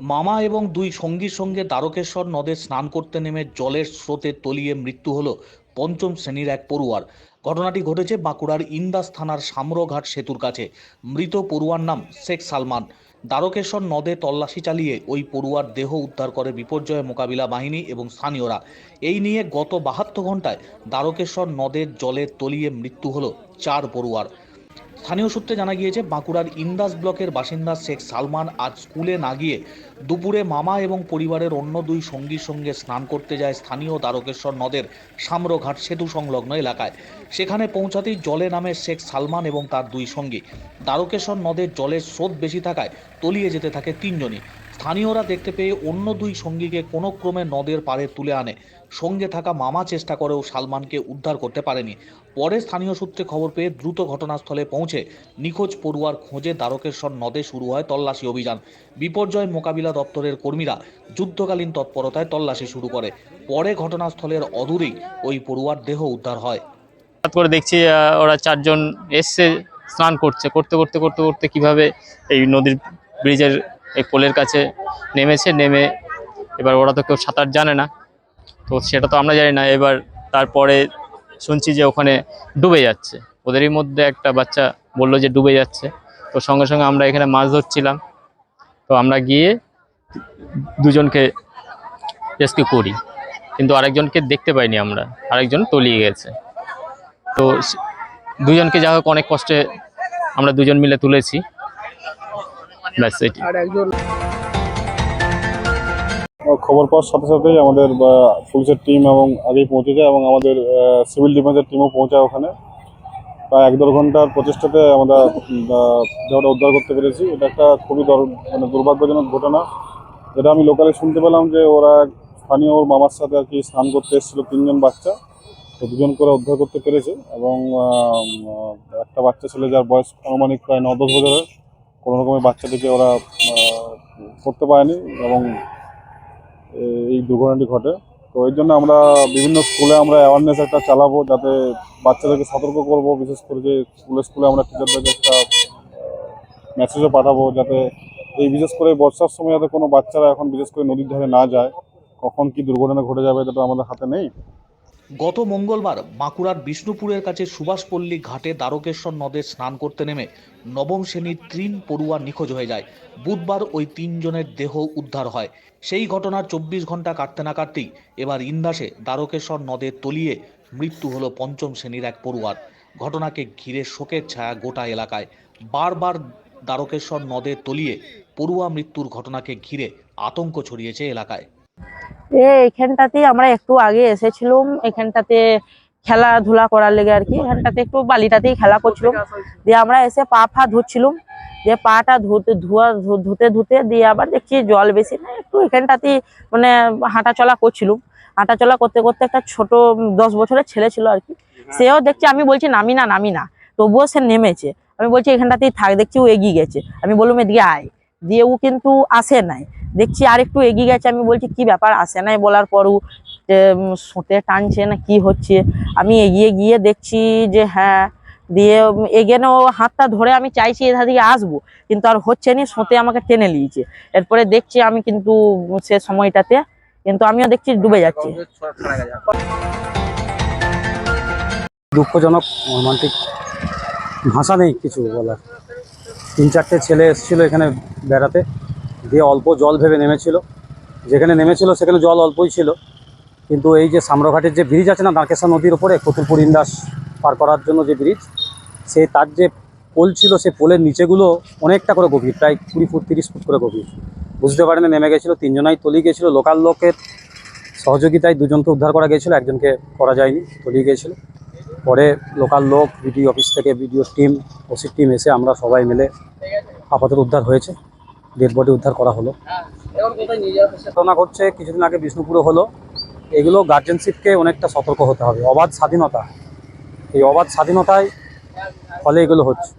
মামা এবং দুই সঙ্গীর সঙ্গে দ্বারকেশ্বর নদে স্নান করতে নেমে জলের স্রোতে তলিয়ে মৃত্যু হলো পঞ্চম শ্রেণির এক পড়ুয়ার। ঘটনাটি ঘটেছে বাঁকুড়ার ইন্দাস থানার সামরঘাট সেতুর কাছে। মৃত পড়ুয়ার নাম শেখ সালমান। দ্বারকেশ্বর নদে তল্লাশি চালিয়ে ওই পড়ুয়ার দেহ উদ্ধার করে বিপর্যয় মোকাবিলা বাহিনী এবং স্থানীয়রা। এই নিয়ে গত বাহাত্তর ঘন্টায় দ্বারকেশ্বর নদের জলে তলিয়ে মৃত্যু হলো চার পড়ুয়ার। স্থানীয় সূত্রে জানা গিয়েছে, বাঁকুড়ার ইন্দাস ব্লকের বাসিন্দা শেখ সালমান আজ স্কুলে না গিয়ে দুপুরে মামা এবং পরিবারের অন্য দুই সঙ্গীর সঙ্গে স্নান করতে যায় স্থানীয় দ্বারকেশ্বর নদের সাম্রঘাট সেতু সংলগ্ন এলাকায়। সেখানে পৌঁছাতেই জলে নামে শেখ সালমান এবং তার দুই সঙ্গী। দ্বারকেশ্বর নদের জলের স্রোত বেশি থাকায় তলিয়ে যেতে থাকে তিনজনই। স্থানীয়রা দেখতে পেয়ে অন্য দুই সঙ্গীকে কোনো ক্রমে নদের পাড়ে তুলে আনে। সঙ্গে থাকা মামা চেষ্টা করেও সালমানকে উদ্ধার করতে পারেনি। পরে স্থানীয় সূত্রে খবর পেয়ে দ্রুত ঘটনাস্থলে পৌঁছে নিখোঁজ পড়ুয়ার খোঁজে দ্বারকেশ্বর নদে শুরু হয় তল্লাশি অভিযান। বিপর্যয় মোকাবিলা দপ্তরের কর্মীরা যুদ্ধকালীন তৎপরতায় তল্লাশি শুরু করে। পরে ঘটনাস্থলের অদূরেই ওই পড়ুয়ার দেহ উদ্ধার হয়। হঠাৎ করে দেখছি ওরা চারজন এসছে স্নান করছে। করতে করতে করতে করতে কীভাবে এই নদীর ব্রিজের এই পোলের কাছে নেমেছে, নেমে এবার ওরা তো কেউ সাঁতার জানে না। তো সেটা তো আমরা জানি না। এবার তারপরে শুনছি যে ওখানে ডুবে যাচ্ছে। ওদেরই মধ্যে একটা বাচ্চা বলল যে ডুবে যাচ্ছে। তো সঙ্গে সঙ্গে আমরা এখানে মাছ ধরছিলাম। তো আমরা গিয়ে দুজনকে রেস্কিউ করি। কিন্তু আরেকজনকে দেখতে পাইনি আমরা। আরেকজন তলিয়ে গেছে। তো দুজনকে যা হোক অনেক কষ্টে আমরা দুজন মিলে তুলেছি। ব্যাস এটি খবর পাওয়ার সাথে সাথেই আমাদের পুলিশের টিম এবং আগেই পৌঁছে যায় এবং আমাদের সিভিল ডিফেন্সের টিমও পৌঁছায় ওখানে। প্রায় এক দেড় ঘণ্টার প্রচেষ্টাতে আমরা দেহটা উদ্ধার করতে পেরেছি। এটা একটা খুবই দর- মানে দুর্ভাগ্যজনক ঘটনা। যেটা আমি লোকালে শুনতে পেলাম যে ওরা স্থানীয় ওর মামার সাথে আর কি স্নান করতে এসেছিল তিনজন বাচ্চা। তো দুজন করে উদ্ধার করতে পেরেছে এবং একটা বাচ্চা ছেলে যার বয়স আনুমানিক প্রায় ন দশ বছরের। কোনো রকমের বাচ্চাটিকে ওরা করতে পারেনি এবং এই দুর্ঘটনাটি ঘটে। তো এর জন্য আমরা বিভিন্ন স্কুলে আমরা অ্যাওয়ারনেস একটা চালাবো যাতে বাচ্চাদেরকে সতর্ক করব, বিশেষ করে যে স্কুলে স্কুলে আমরা টিচারদেরকে একটা মেসেজও পাঠাবো যাতে এই বিশেষ করে বর্ষার সময় যাতে কোনো বাচ্চারা এখন বিশেষ করে নদীর ধারে না যায়, কখন কি দুর্ঘটনা ঘটে যাবে তো আমাদের হাতে নেই। গত মঙ্গলবার বাঁকুড়ার বিষ্ণুপুরের কাছে সুভাষপল্লী ঘাটে দ্বারকেশ্বর নদে স্নান করতে নেমে নবম শ্রেণির তিন পড়ুয়া নিখোঁজ হয়ে যায়। বুধবার ওই তিনজনের দেহ উদ্ধার হয়। সেই ঘটনার চব্বিশ ঘণ্টা কাটতে না কাটতেই এবার ইন্দাসে দ্বারকেশ্বর নদে তলিয়ে মৃত্যু হলো পঞ্চম শ্রেণির এক পড়ুয়ার। ঘটনাকে ঘিরে শোকের ছায়া গোটা এলাকায়। বারবার দ্বারকেশ্বর নদে তলিয়ে পড়ুয়া মৃত্যুর ঘটনাকে ঘিরে আতঙ্ক ছড়িয়েছে এলাকায়। এ এখানটাতে আমরা একটু আগে এসেছিলাম। এখানটাতে খেলাধুলা করার লেগে আর কি। এখানটাতে একটু বালিটাতেই খেলা করছিলাম। দিয়ে আমরা এসে পা ফা ধুচ্ছিলাম। দিয়ে পাটা ধুতে, ধোয়া ধুতে ধুতে দিয়ে আবার দেখছি জল বেশি না, একটু এখানটাতেই মানে হাঁটা চলা করছিলাম। হাঁটা চলা করতে করতে একটা ছোট দশ বছরের ছেলে ছিল আর কি। সেও দেখছি, আমি বলছি, নামি না নামি না। তবুও সে নেমেছে। আমি বলছি, এখানটাতেই থাক, দেখছি ও এগিয়ে গেছে। আমি বললাম, এদিকে আয়। দিয়ে ও কিন্তু আসে নাই। দেখছি আর একটু এগিয়ে গেছে আমি বলছি কি ব্যাপার? আসে নাই বলার পরও সোঁতে টানছে না কি হচ্ছে? আমি এগিয়ে গিয়ে দেখছি যে হ্যাঁ দিয়ে উম, এগিয়ে ও হাতটা ধরে আমি চাইছি এধার দিকে আসব কিন্তু আর হচ্ছে না সোঁতে আমাকে টেনে নিয়েছে। এরপরে দেখছি আমি কিন্তু সে সময়টাতে কিন্তু আমিও দেখছি ডুবে যাচ্ছি। দুঃখজনক মর্মান্তিক ভাষা নেই কিছু বলার। তিন চারটে ছেলে এসেছিল এখানে বেড়াতে। দিয়ে অল্প জল ভেবে নেমেছিল। যেখানে নেমেছিল, সেখানে জল অল্পই ছিল। কিন্তু এই যে সামরঘাটের যে ব্রিজ আছে না নাকেশা নদীর উপরে, কতুলপুর ইন্দাস পার করার জন্য যে ব্রিজ সেই তার যে পোল ছিল সেই পোলের নিচেগুলো অনেকটা করে গভীর, প্রায় কুড়ি ফুট, তিরিশ ফুট করে গভীর। বুঝতে পারেন, নেমে গেছিল, তিনজনাই তলিয়ে গেছিল লোকাল লোকের সহযোগিতায় দুজনকে উদ্ধার করা গেছিল, একজনকে করা যায়নি, তলিয়ে গিয়েছিল পরে লোকাল লোক বিডিও অফিস থেকে বিডিও টিম ওসির টিম এসে আমরা সবাই মিলে আপাতত উদ্ধার হয়েছে। ডেড বডি উদ্ধার করা হলো। ঘটনা ঘটছে, কিছুদিন আগে বিষ্ণুপুরে হলো। এগুলো গার্জেনশিপকে অনেকটা সতর্ক হতে হবে। অবাধ স্বাধীনতা। এই অবাধ স্বাধীনতায় ফলে এগুলো হচ্ছে।